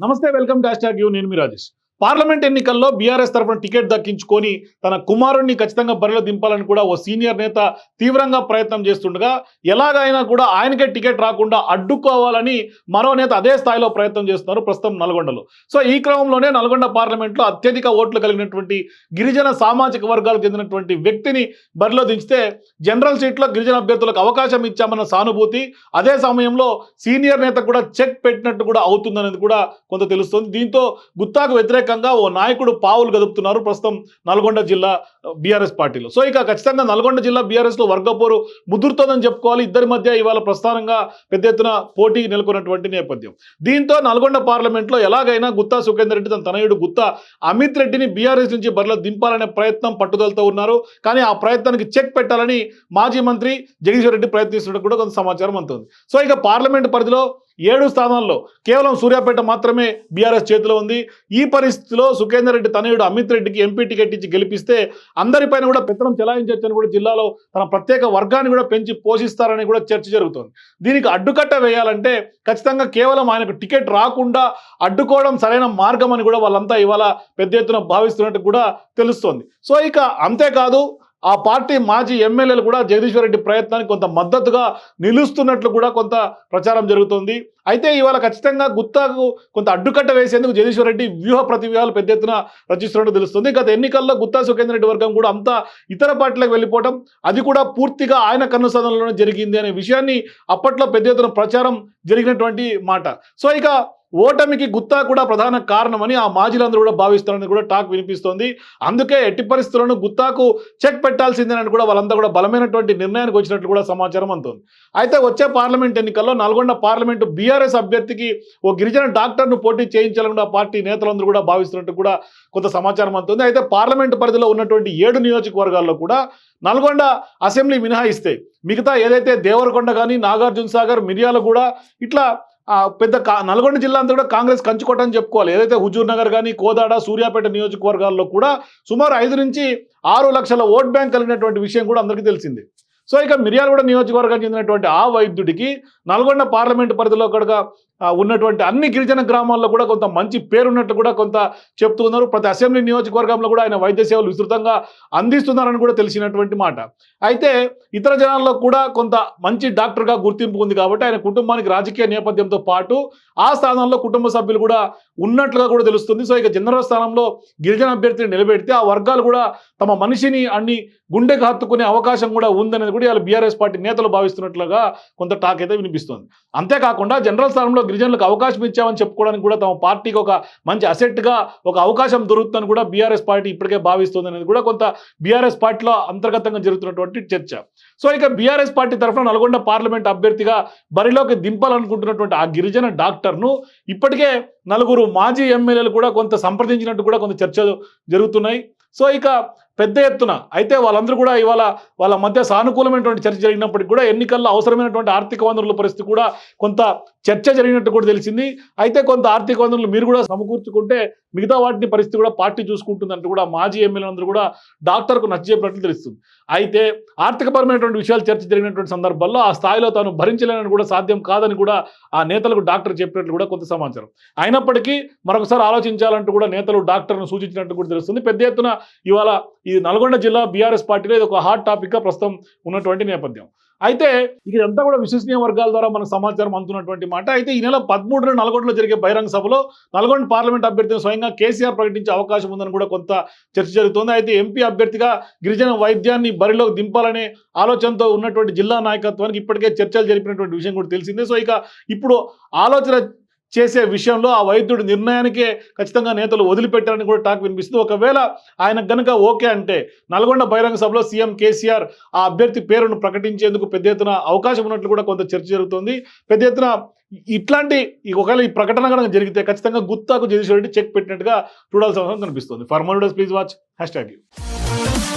నమస్తే welcome dash tag you. నేను మీ రాజేష్. పార్లమెంట్ ఎన్నికల్లో బీఆర్ఎస్ తరఫున టికెట్ దక్కించుకొని తన కుమారుణ్ణి ఖచ్చితంగా బరిలో దింపాలని కూడా ఓ సీనియర్ నేత తీవ్రంగా ప్రయత్నం చేస్తుండగా ఎలాగైనా కూడా ఆయనకే టికెట్ రాకుండా అడ్డుకోవాలని మరో నేత అదే స్థాయిలో ప్రయత్నం చేస్తున్నారు ప్రస్తుతం నల్గొండలో. సో ఈ క్రమంలోనే నల్గొండ పార్లమెంట్లో అత్యధిక ఓట్లు కలిగినటువంటి గిరిజన సామాజిక వర్గాలకు చెందినటువంటి వ్యక్తిని బరిలో దించితే జనరల్ సీట్లో గిరిజన అభ్యర్థులకు అవకాశం ఇచ్చామన్న సానుభూతి అదే సమయంలో సీనియర్ నేత కూడా చెక్ పెట్టినట్టు కూడా అవుతుందనేది కూడా కొంత తెలుస్తుంది. దీంతో గుత్తాకు వ్యతిరేక వ్యతిరేకంగా ఓ నాయకుడు పావులు గదుపుతున్నారు ప్రస్తుతం నల్గొండ జిల్లా బీఆర్ఎస్ పార్టీలో. సో ఇక ఖచ్చితంగా నల్గొండ జిల్లా బీఆర్ఎస్లో వర్గపోరు ముదురుతోందని చెప్పుకోవాలి. ఇద్దరి మధ్య ఇవాళ ప్రస్థానంగా పెద్ద ఎత్తున పోటీ నెలకొన్నటువంటి నేపథ్యం. దీంతో నల్గొండ పార్లమెంట్లో ఎలాగైనా గుత్తా సుఖేందర్ రెడ్డి తన తనయుడు గుత్తా అమిత్ రెడ్డిని బీఆర్ఎస్ నుంచి బరిలో దింపాలనే ప్రయత్నం పట్టుదలతో ఉన్నారు. కానీ ఆ ప్రయత్నానికి చెక్ పెట్టాలని మాజీ మంత్రి జగదీశ్వర్ రెడ్డి ప్రయత్నిస్తున్నట్టు కూడా కొంత సమాచారం అందుతుంది. సో ఇక పార్లమెంట్ పరిధిలో ఏడు స్థానాల్లో కేవలం సూర్యాపేట మాత్రమే బీఆర్ఎస్ చేతిలో ఉంది. ఈ పరిస్థితిలో సుఖేందర్ రెడ్డి తనయుడు అమిత్ రెడ్డికి ఎంపీ టికెట్ ఇచ్చి గెలిపిస్తే అందరిపైన కూడా పెత్తనం చెలాయించవచ్చని కూడా జిల్లాలో తన ప్రత్యేక వర్గాన్ని కూడా పెంచి పోషిస్తారని కూడా చర్చ జరుగుతోంది. దీనికి అడ్డుకట్ట వేయాలంటే ఖచ్చితంగా కేవలం ఆయనకు టికెట్ రాకుండా అడ్డుకోవడం సరైన మార్గం అని కూడా వాళ్ళంతా ఇవాళ పెద్ద ఎత్తున భావిస్తున్నట్టు కూడా తెలుస్తోంది. సో ఇక అంతేకాదు ఆ పార్టీ మాజీ ఎమ్మెల్యేలు కూడా జగదీశ్వర్ రెడ్డి ప్రయత్నానికి కొంత మద్దతుగా నిలుస్తున్నట్లు కూడా కొంత ప్రచారం జరుగుతోంది. అయితే ఇవాళ ఖచ్చితంగా గుత్తాకు కొంత అడ్డుకట్ట వేసేందుకు జగదీశ్వర్ రెడ్డి వ్యూహ ప్రతివ్యూహాలు పెద్ద ఎత్తున రచిస్తున్నట్టు తెలుస్తుంది. గత ఎన్నికల్లో గుత్తా సుఖేందర్ రెడ్డి వర్గం కూడా అంతా ఇతర పార్టీలకు వెళ్ళిపోవడం అది కూడా పూర్తిగా ఆయన కన్నుసదనంలోనే జరిగింది అనే విషయాన్ని అప్పట్లో పెద్ద ఎత్తున ప్రచారం జరిగినటువంటి మాట. సో ఇక ఓటమికి గుత్తా కూడా ప్రధాన కారణమని ఆ మాజీలందరూ కూడా భావిస్తారని కూడా టాక్ వినిపిస్తోంది. అందుకే ఎట్టి పరిస్థితులను గుత్తాకు చెక్ పెట్టాల్సిందేనని కూడా వాళ్ళంతా కూడా బలమైనటువంటి నిర్ణయానికి వచ్చినట్లు కూడా సమాచారం అందుతుంది. అయితే వచ్చే పార్లమెంట్ ఎన్నికల్లో నల్గొండ పార్లమెంటు బీఆర్ఎస్ అభ్యర్థికి ఓ గిరిజన డాక్టర్ను పోటీ చేయించాలని కూడా పార్టీ నేతలందరూ కూడా భావిస్తున్నట్టు కూడా కొంత సమాచారం అందుతుంది. అయితే పార్లమెంటు పరిధిలో ఉన్నటువంటి ఏడు నియోజకవర్గాల్లో కూడా నల్గొండ అసెంబ్లీ మినహాయిస్తే మిగతా ఏదైతే దేవరకొండ కానీ నాగార్జున సాగర్ మిర్యాలగూడ ఇట్లా పెద్ద కా నల్గొండ జిల్లా అంతా కూడా కాంగ్రెస్ కంచుకోట అని చెప్పుకోవాలి. ఏదైతే హుజూర్ నగర్ కానీ కోదాడ సూర్యాపేట నియోజకవర్గాల్లో కూడా సుమారు ఐదు నుంచి ఆరు లక్షల ఓట్ బ్యాంక్ కలిగినటువంటి విషయం కూడా అందరికీ తెలిసింది. సో ఇక మిర్యాలగూడ నియోజకవర్గానికి చెందినటువంటి ఆ వైద్యుడికి నల్గొండ పార్లమెంటు పరిధిలో కూడా ఉన్నటువంటి అన్ని గిరిజన గ్రామాల్లో కూడా కొంత మంచి పేరున్నట్లు కూడా కొంత చెప్తూ ఉన్నారు. ప్రతి అసెంబ్లీ నియోజకవర్గంలో కూడా ఆయన వైద్య సేవలు విస్తృతంగా అందిస్తున్నారని కూడా తెలిసినటువంటి మాట. అయితే ఇతర జనాల్లో కూడా కొంత మంచి డాక్టర్గా గుర్తింపు ఉంది కాబట్టి ఆయన కుటుంబానికి రాజకీయ నేపథ్యంతో పాటు ఆ స్థానంలో కుటుంబ సభ్యులు కూడా ఉన్నట్లుగా కూడా తెలుస్తుంది. సో ఇక జనరల్ స్థానంలో గిరిజన అభ్యర్థిని నిలబెడితే ఆ వర్గాలు కూడా తమ మనిషిని అన్ని గుండెకు హత్తుకునే అవకాశం కూడా ఉందనేది కూడా బీఆర్ఎస్ పార్టీ నేతలు భావిస్తున్నట్లుగా కొంత టాక్ అయితే వినిపిస్తుంది. అంతేకాకుండా జనరల్ స్థానంలో గిరిజనులకు అవకాశం ఇచ్చామని చెప్పుకోవడానికి కూడా తమ పార్టీకి ఒక మంచి అసెట్గా ఒక అవకాశం దొరుకుతుందని కూడా బీఆర్ఎస్ పార్టీ ఇప్పటికే భావిస్తుంది అనేది కూడా కొంత బీఆర్ఎస్ పార్టీలో అంతర్గతంగా జరుగుతున్నటువంటి చర్చ. సో ఇక బీఆర్ఎస్ పార్టీ తరఫున నల్గొండ పార్లమెంట్ అభ్యర్థిగా బరిలోకి దింపాలనుకుంటున్నటువంటి ఆ గిరిజన డాక్టర్ను ఇప్పటికే నలుగురు మాజీ ఎమ్మెల్యేలు కూడా కొంత సంప్రదించినట్టు కూడా కొంత చర్చలు జరుగుతున్నాయి. సో ఇక పెద్ద ఎత్తున అయితే వాళ్ళందరూ కూడా ఇవాళ వాళ్ళ మధ్య సానుకూలమైనటువంటి చర్చ జరిగినప్పటికీ కూడా ఎన్నికల్లో అవసరమైనటువంటి ఆర్థిక వనరుల పరిస్థితి కూడా కొంత చర్చ జరిగినట్టు కూడా తెలిసింది. అయితే కొంత ఆర్థిక వనరులు మీరు కూడా సమకూర్చుకుంటే మిగతా వాటిని పరిస్థితి కూడా పార్టీ చూసుకుంటుందంటూ కూడా మాజీ ఎమ్మెల్యేలందరూ కూడా డాక్టర్కు నచ్చజెప్పినట్లు తెలుస్తుంది. అయితే ఆర్థికపరమైనటువంటి విషయాలు చర్చ జరిగినటువంటి సందర్భాల్లో ఆ స్థాయిలో తాను భరించలేనని కూడా సాధ్యం కాదని కూడా ఆ నేతలకు డాక్టర్ చెప్పినట్లు కూడా కొంత సమాచారం. అయినప్పటికీ మరొకసారి ఆలోచించాలంటూ కూడా నేతలు డాక్టర్ను సూచించినట్టు కూడా తెలుస్తుంది. పెద్ద ఎత్తున ఇవాళ ఈ నల్గొండ జిల్లా బీఆర్ఎస్ పార్టీలో ఇది ఒక హాట్ టాపిక్గా ప్రస్తుతం ఉన్నటువంటి నేపథ్యం. అయితే ఇదంతా కూడా విశ్వసనీయ వర్గాల ద్వారా మనకు సమాచారం అందుతున్నటువంటి మాట. అయితే ఈ నెల పదమూడున నల్గొండలో జరిగే బహిరంగ సభలో నల్గొండ పార్లమెంట్ అభ్యర్థిని స్వయంగా కేసీఆర్ ప్రకటించే అవకాశం ఉందని కూడా కొంత చర్చ జరుగుతోంది. అయితే ఎంపీ అభ్యర్థిగా గిరిజన వైద్యాన్ని బరిలోకి దింపాలనే ఆలోచనతో ఉన్నటువంటి జిల్లా నాయకత్వానికి ఇప్పటికే చర్చలు జరిపినటువంటి విషయం కూడా తెలిసిందే. సో ఇక ఇప్పుడు ఆలోచన చేసే విషయంలో ఆ వైద్యుడి నిర్ణయానికే ఖచ్చితంగా నేతలు వదిలిపెట్టారని కూడా టాక్ వినిపిస్తుంది. ఒకవేళ ఆయన గనుక ఓకే అంటే నల్గొండ బహిరంగ సభలో సీఎం కేసీఆర్ ఆ అభ్యర్థి పేరును ప్రకటించేందుకు పెద్ద ఎత్తున అవకాశం ఉన్నట్లు కూడా కొంత చర్చ జరుగుతుంది. పెద్ద ఎత్తున ఇట్లాంటి ఒకవేళ ఈ ప్రకటన కనుక జరిగితే ఖచ్చితంగా గుత్తాకు జగదీశ్వర్ రెడ్డి చెక్ పెట్టినట్టుగా చూడాల్సిన అవసరం కనిపిస్తుంది. For more please watch hashtag you